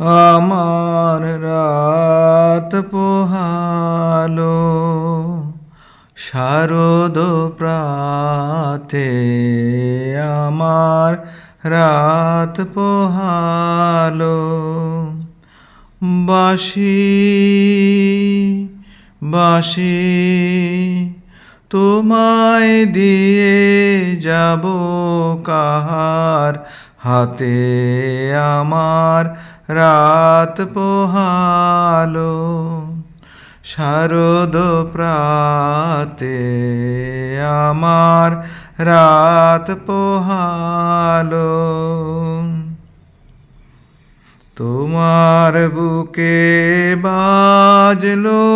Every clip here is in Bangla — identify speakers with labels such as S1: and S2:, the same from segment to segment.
S1: আমার রাত পোহালো শারদ প্রাতে আমার রাত পোহালো। বাসি বাসি তোমায় দিয়ে যাব কাহার হাতে আমার রাত পোহালো, শারদ প্রাতে আমার রাত পোহালো। তোমার বুকে বাজলো,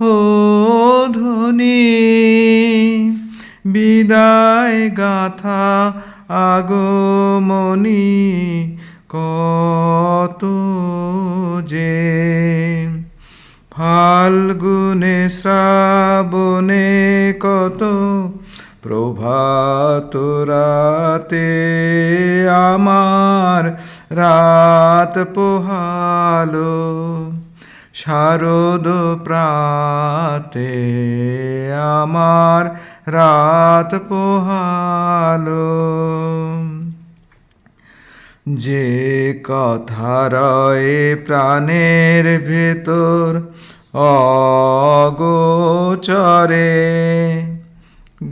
S1: ও ধ্বনি, বিদায় গাথা আগমনি কত যে ফাল্গুনে শ্রাবণে কত প্রভাত রাতে আমার রাত পোহালো। শারদ প্রাতে আমার রাত পোহালো। যে কথা রয়ে প্রাণের ভেতর অগোচরে,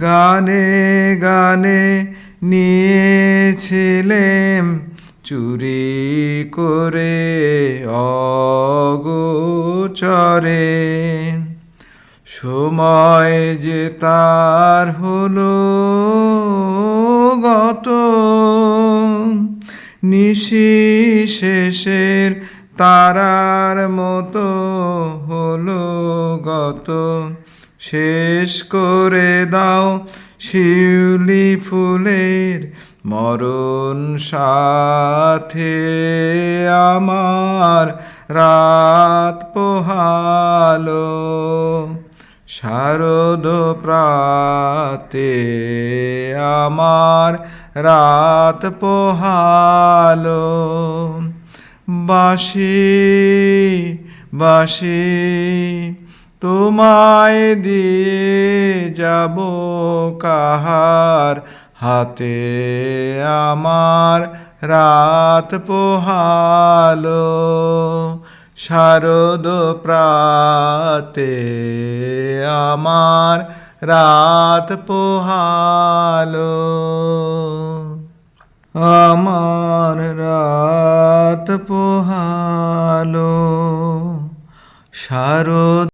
S1: গানে গানে নিয়েছিলেম চুরি করে অগোচরে সময় যে তার হলো গত, নিশি শেষের তারার মতো হলো গত। শেষ করে দাও শিউলি ফুলের মরণ সাথে আমার রাত পোহালো, শারদ প্রাতে আমার রাত পোহালো। বাসি বাসি, তোমায় দিয়ে যাব কাহার হাতে আমার রাত পোহালো। শারদ প্রাতে আমার রাত পোহালো। আমার রাত পোহালো। শারদ